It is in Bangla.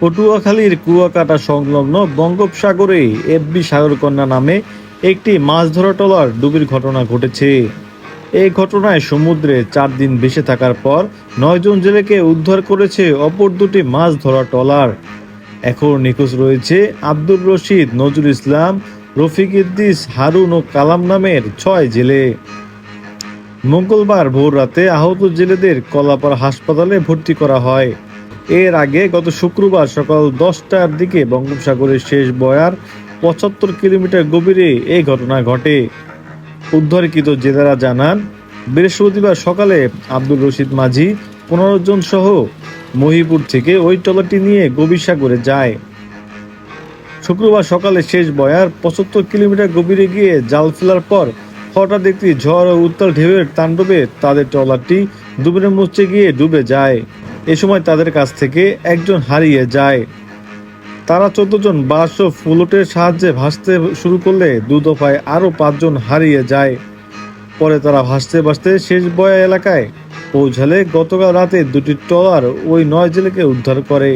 পটুয়াখালীর কুয়াকাটা সংলগ্ন বঙ্গোপসাগরে এফবি সাগরকন্যা নামে একটি মাছ ধরা ট্রলার ডুবির ঘটনা ঘটেছে। এই ঘটনায় সমুদ্রে চার দিন ভেসে থাকার পর নয়জন জেলেকে উদ্ধার করেছে অপর দুটি মাছ ধরা ট্রলার। এখন নিখোঁজ রয়েছে আব্দুর রশিদ, নজরুল ইসলাম, রফিক ইদ্দিস হারুন ও কালাম নামের ছয় জেলে। মঙ্গলবার ভোর রাতে আহত জেলেদের কলাপাড়া হাসপাতালে ভর্তি করা হয়। এর আগে গত শুক্রবার সকাল দশটার দিকে বঙ্গোপসাগরের শেষ বয়ার পঁচাত্তর কিলোমিটার গভীরে এই ঘটনা ঘটে। উদ্ধারকৃত জেলেরা জানান, বৃহস্পতিবার সকালে আব্দুল রশিদ মাঝি, পনেরো জন সহ মহিপুর থেকে ওই ট্রলারটি নিয়ে গভীর সাগরে যায়। শুক্রবার সকালে শেষ বয়ার পঁচাত্তর কিলোমিটার গভীরে গিয়ে জাল ফেলার পর হঠাৎ একটি ঝড় ও উত্তাল ঢেউয়ের তাণ্ডবে তাদের ট্রলারটি ডুবে মুচড়ে গিয়ে ডুবে যায়। এ সময় তাদের কাছ থেকে একজন হারিয়ে যায়। তারা চোদ্দ জন বাস ও ফ্লোটের সাহায্যে ভাসতে শুরু করলে দু দফায় আরও পাঁচজন হারিয়ে যায়। পরে তারা ভাসতে ভাসতে শেষ বয়া এলাকায় পৌঁছালে গতকাল রাতে দুটি ট্রলার ওই নয় জেলেকে উদ্ধার করে।